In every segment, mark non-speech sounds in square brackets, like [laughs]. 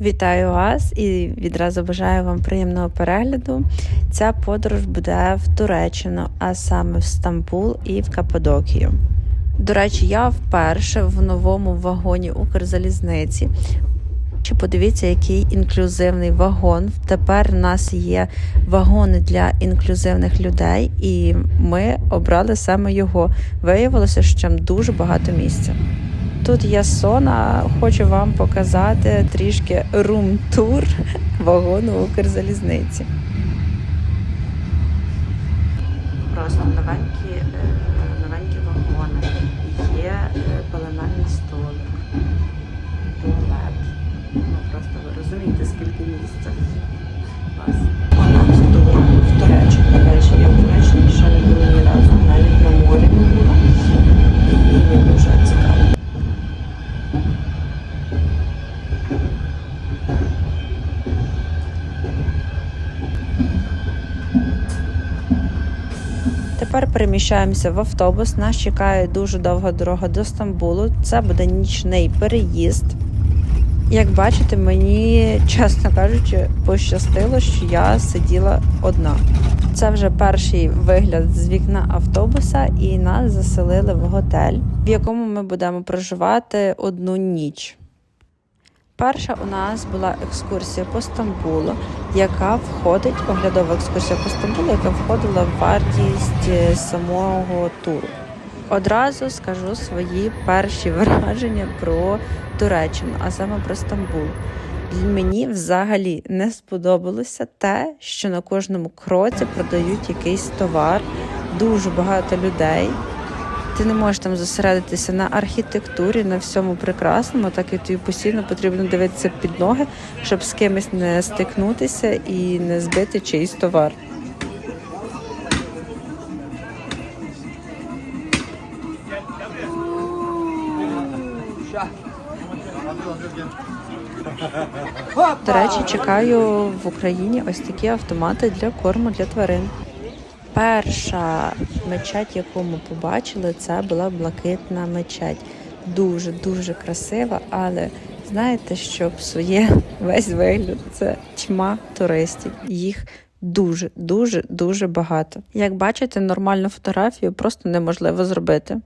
Вітаю вас і відразу бажаю вам приємного перегляду. Ця подорож буде в Туреччину, а саме в Стамбул і в Каппадокію. До речі, я вперше в новому вагоні Укрзалізниці. Чи подивіться, який інклюзивний вагон. Тепер у нас є вагони для інклюзивних людей, і ми обрали саме його. Виявилося, що там дуже багато місця. Тут є сона, хочу вам показати трішки рум-тур вагону Укрзалізниці. Просто новенькі, е, новенькі вагони. Є е, пеленальний столик, туалет. Ну просто ви розумієте, скільки місця. Вона тур в Туреччині. До речі, я в Туреччині ще не була ні разу, навіть на морі не була. І мені дуже цікаво. Тепер переміщаємося в автобус. Нас чекає дуже довга дорога до Стамбулу. Це буде нічний переїзд. Як бачите, мені, чесно кажучи, пощастило, що я сиділа одна. Це вже перший вигляд з вікна автобуса, і нас заселили в готель, в якому ми будемо проживати одну ніч. Перша у нас була екскурсія по Стамбулу, яка входить, оглядова екскурсія по Стамбулу, яка входила в вартість е, самого туру. Одразу скажу свої перші враження про Туреччину, а саме про Стамбул. Мені взагалі не сподобалося те, що на кожному кроці продають якийсь товар, дуже багато людей. Ти не можеш там зосередитися на архітектурі, на всьому прекрасному, так і тобі постійно потрібно дивитися під ноги, щоб з кимось не стикнутися і не збити чийсь товар. До речі, чекаю в Україні ось такі автомати для корму для тварин. Перша мечеть, яку ми побачили, це була блакитна мечеть. Дуже дуже красива, але знаєте, що псує [laughs] весь вигляд це тьма туристів. Їх дуже, дуже, дуже багато. Як бачите, нормальну фотографію просто неможливо зробити.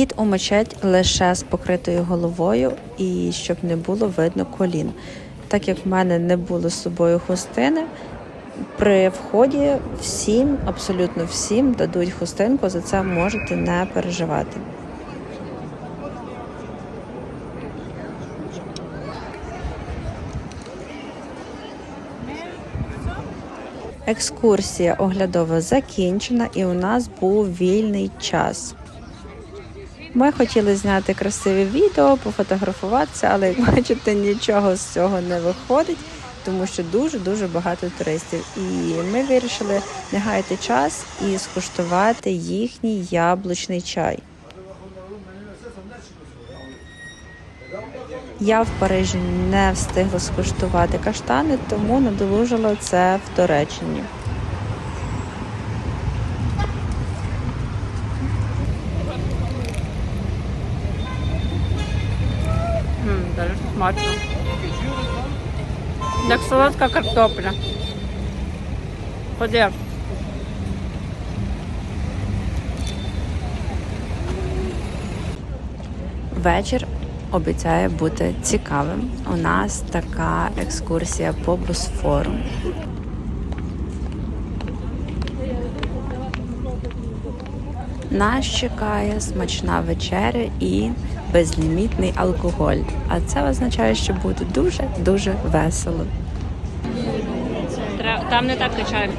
Вхід у мечеть лише з покритою головою і щоб не було видно колін. Так як в мене не було з собою хустини, при вході всім, абсолютно всім дадуть хустинку, за це можете не переживати. Екскурсія оглядова закінчена, і у нас був вільний час. Ми хотіли зняти красиве відео, пофотографуватися, але як бачите, нічого з цього не виходить, тому що дуже-дуже багато туристів. І ми вирішили не гаяти час і скуштувати їхній яблучний чай. Я в Парижі не встигла скуштувати каштани, тому надолужила це в Туреччині. Дуже смачно. Як солодка картопля. Ходи. Вечір обіцяє бути цікавим. У нас така екскурсія по Босфору. Нас чекає смачна вечеря і безлімітний алкоголь. А це означає, що буде дуже дуже весело. Там не так качаємо.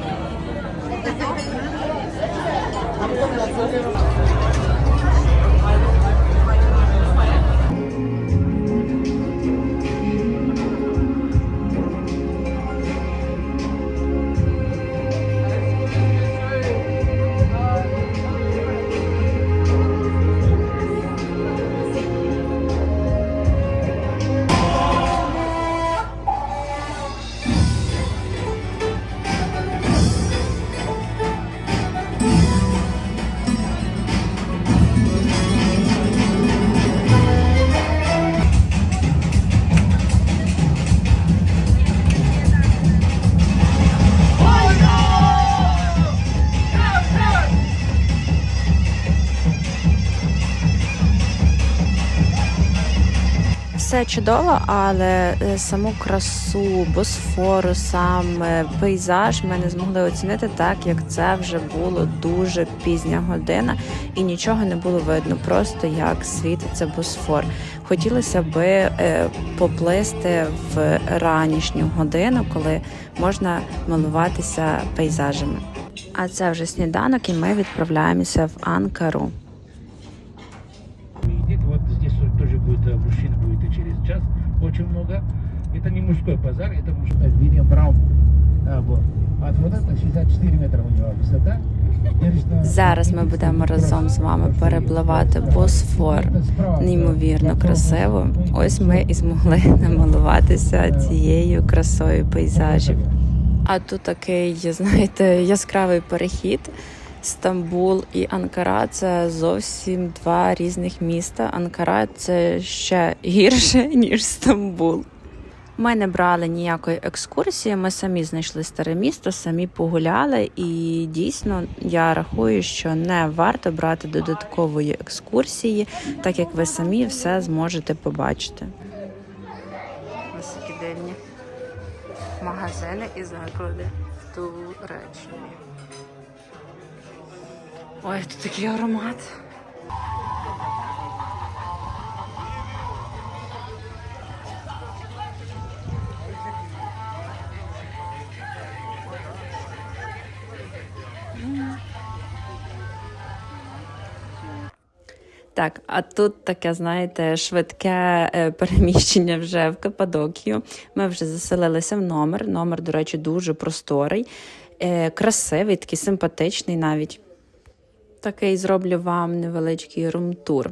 Чудово, але е, саму красу, босфору, сам пейзаж ми не змогли оцінити так, як це вже було дуже пізня година, і нічого не було видно, просто як світиться босфор. Хотілося би е, поплисти в ранішню годину, коли можна милуватися пейзажами. А це вже сніданок, і ми відправляємося в Анкару. мужской базар, это мужской. Вильям Браун. А, вот. От вот это 64 метра у него высота. Конечно, Зараз ми будемо разом з вами перепливати Босфор. Неймовірно красиво. Ось ми і змогли намалуватися цією красою пейзажів. А тут такий, знаєте, яскравий перехід. Стамбул і Анкара це зовсім два різних міста. Анкара це ще гірше, ніж Стамбул. Ми не брали ніякої екскурсії, ми самі знайшли старе місто, самі погуляли, і дійсно я рахую, що не варто брати додаткової екскурсії, так як ви самі все зможете побачити. Ось такі дивні магазини і заклади в Туреччині. Ой, тут такий аромат. Так, а тут таке, знаєте, швидке е, переміщення вже в Кападокію. Ми вже заселилися в номер. Номер, до речі, дуже просторий, е, красивий, такий симпатичний навіть. Такий зроблю вам невеличкий рум-тур.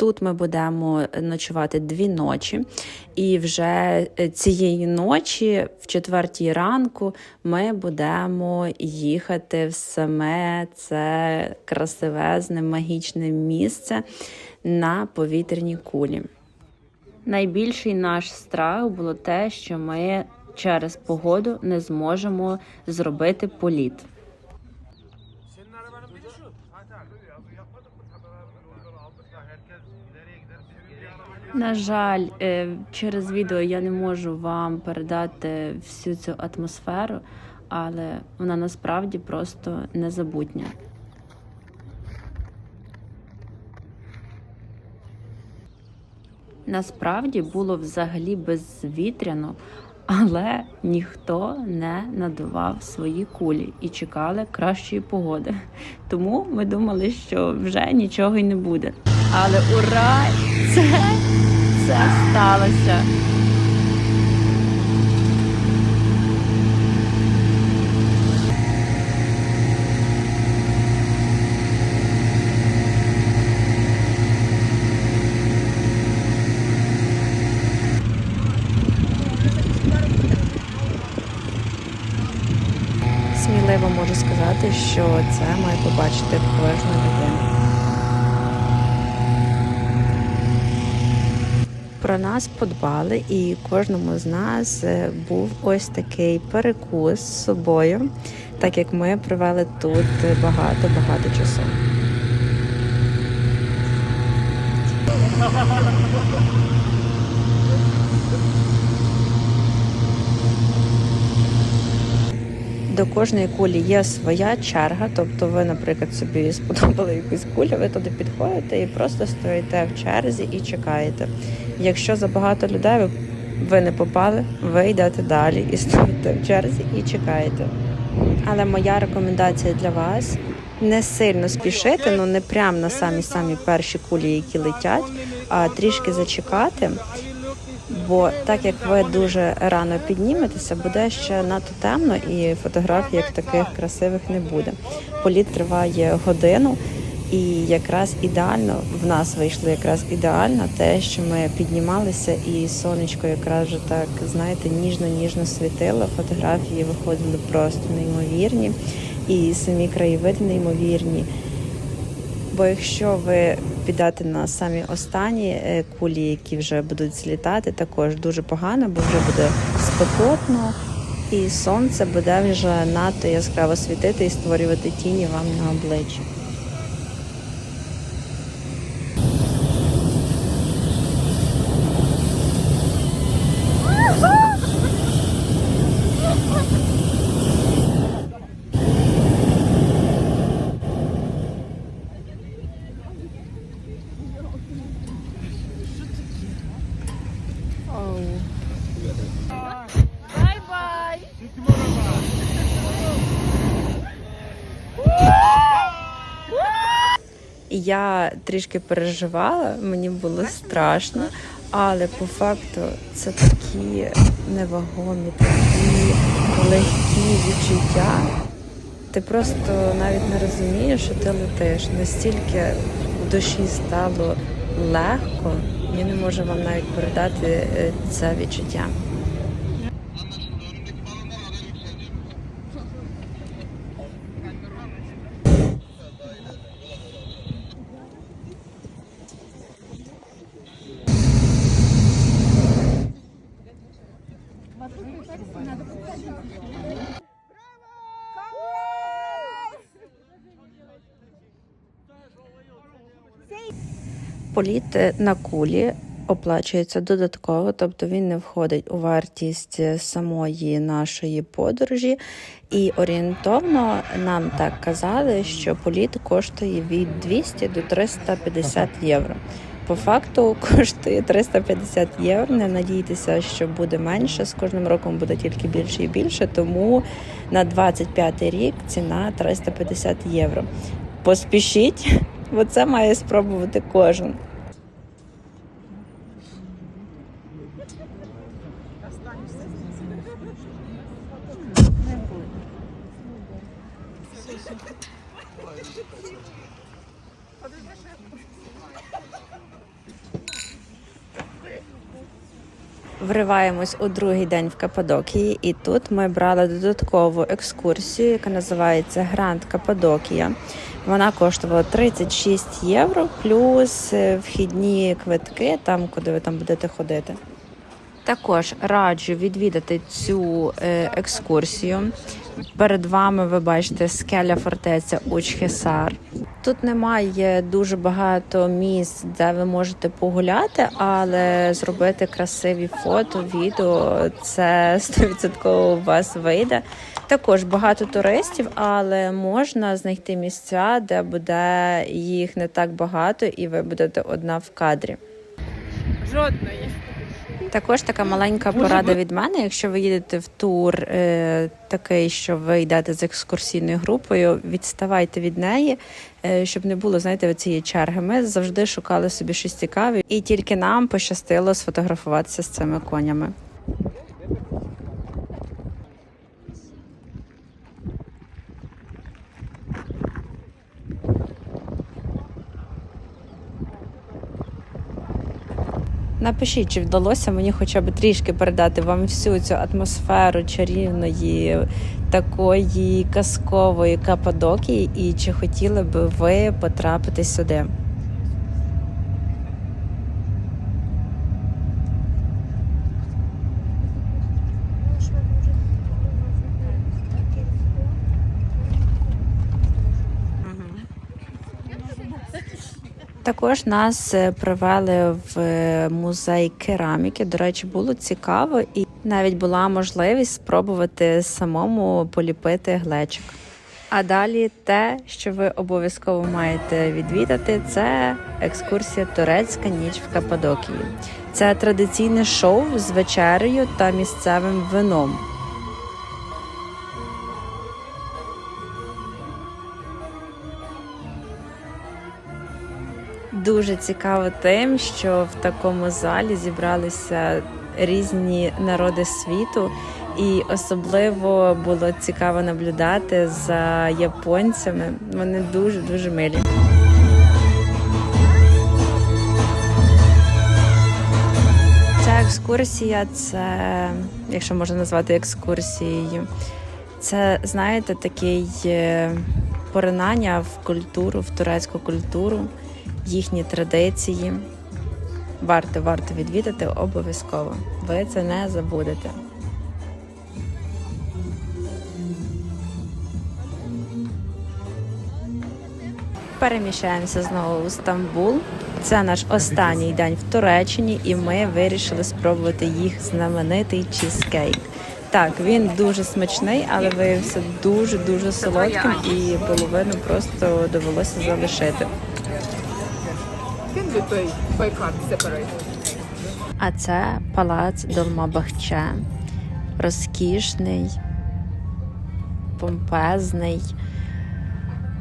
Тут ми будемо ночувати дві ночі, і вже е, цієї ночі, в четвертій ранку, ми будемо їхати в саме це красивезне магічне місце на повітряній кулі. Найбільший наш страх було те, що ми через погоду не зможемо зробити політ. На жаль, е, через відео я не можу вам передати всю цю атмосферу, але вона насправді просто незабутня. Насправді було взагалі безвітряно, але ніхто не надував свої кулі і чекали кращої погоди. Тому ми думали, що вже нічого й не буде. Але ура! Це, це сталося. Сміливо можу сказати, що це має побачити кожна людина. Про нас подбали, і кожному з нас е, був ось такий перекус з собою, так як ми провели тут багато-багато часу. До кожної кулі є своя черга, тобто ви, наприклад, собі сподобали якусь кулю, ви туди підходите і просто стоїте в черзі і чекаєте. Якщо забагато людей ви, ви не попали, ви йдете далі і [laughs] стоїте в черзі і чекаєте. Але моя рекомендація для вас не сильно спішити, ну не прямо на самі самі перші кулі, які летять, а трішки зачекати. Бо так як ви дуже рано підніметеся, буде ще надто темно, і фотографій як таких красивих не буде. Політ триває годину, і якраз ідеально в нас вийшло якраз ідеально те, що ми піднімалися, і сонечко якраз вже так знаєте, ніжно-ніжно світило. Фотографії виходили просто неймовірні, і самі краєвиди неймовірні. Бо якщо ви підете на самі останні е, кулі, які вже будуть злітати, також дуже погано, бо вже буде спекотно, і сонце буде вже надто яскраво світити і створювати тіні вам на обличчі. Я трішки переживала, мені було страшно, але по факту це такі невагомі, такі легкі відчуття. Ти просто навіть не розумієш, що ти летиш. Настільки в душі стало легко, я не можу вам навіть передати е, це відчуття. Політ на кулі оплачується додатково, тобто він не входить у вартість самої нашої подорожі. І орієнтовно нам так казали, що політ коштує від 200 до 350 євро. По факту коштує 350 євро. Не надійтеся, що буде менше. З кожним роком буде тільки більше і більше. Тому на 25 рік ціна 350 євро. Поспішіть, бо це має спробувати кожен. Вриваємось у другий день в Каппадокії, і тут ми брали додаткову екскурсію, яка називається Гранд Каппадокія. Вона коштувала 36 євро, плюс е, вхідні квитки, там куди ви там будете ходити. Також раджу відвідати цю е, екскурсію. Перед вами ви бачите скеля фортеця Учхесар. Тут немає дуже багато місць, де ви можете погуляти, але зробити красиві фото, відео це 100% у вас вийде. Також багато туристів, але можна знайти місця, де буде їх не так багато, і ви будете одна в кадрі. Жодної. Також така маленька порада від мене. Якщо ви їдете в тур е, такий, що ви йдете з екскурсійною групою, відставайте від неї, е, щоб не було, знаєте, цієї черги. Ми завжди шукали собі щось цікаве, і тільки нам пощастило сфотографуватися з цими конями. Напишіть, чи вдалося мені хоча б трішки передати вам всю цю атмосферу чарівної, такої казкової Каппадокії, і чи хотіли би ви потрапити сюди? Також нас е, привели в е, музей кераміки. До речі, було цікаво, і навіть була можливість спробувати самому поліпити глечик. А далі те, що ви обов'язково маєте відвідати, це екскурсія Турецька ніч в Каппадокії. Це традиційне шоу з вечерею та місцевим вином. Дуже цікаво тим, що в такому залі зібралися різні народи світу, і особливо було цікаво наблюдати за японцями. Вони дуже дуже милі. Ця екскурсія, це, якщо можна назвати екскурсією, це, знаєте, такий е, поринання в культуру, в турецьку культуру, їхні традиції. Варто, варто відвідати обов'язково. Ви це не забудете. Переміщаємося знову у Стамбул. Це наш останній день в Туреччині, і ми вирішили спробувати їх знаменитий чізкейк. Так, він дуже смачний, але виявився дуже дуже солодким, і половину просто довелося залишити. We pay by card? А це палац Долмабахче. Розкішний, помпезний.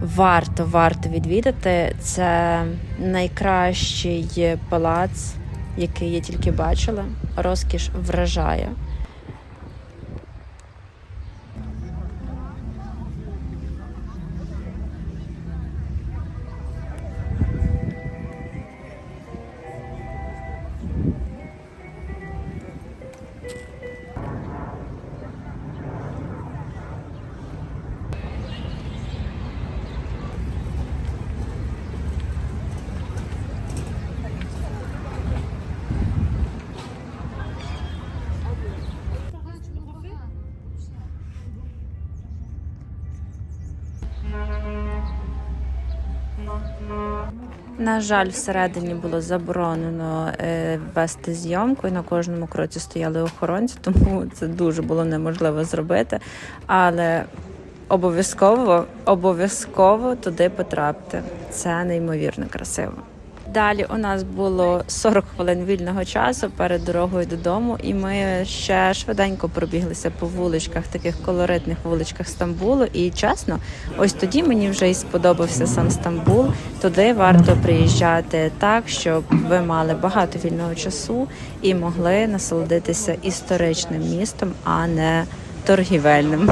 Варто, варто відвідати. Це найкращий палац, який я тільки бачила. Розкіш вражає. На жаль, всередині було заборонено е, вести зйомку, і на кожному кроці стояли охоронці, [laughs] тому це дуже було неможливо зробити. Але обов'язково, обов'язково туди потрапити. Це неймовірно красиво. Далі у нас було 40 хвилин вільного часу перед дорогою додому, і ми ще швиденько пробіглися по вуличках, таких колоритних вуличках Стамбулу. І чесно, ось тоді мені вже і сподобався сам Стамбул. Туди варто приїжджати так, щоб ви мали багато вільного часу і могли насолодитися історичним містом, а не торгівельним.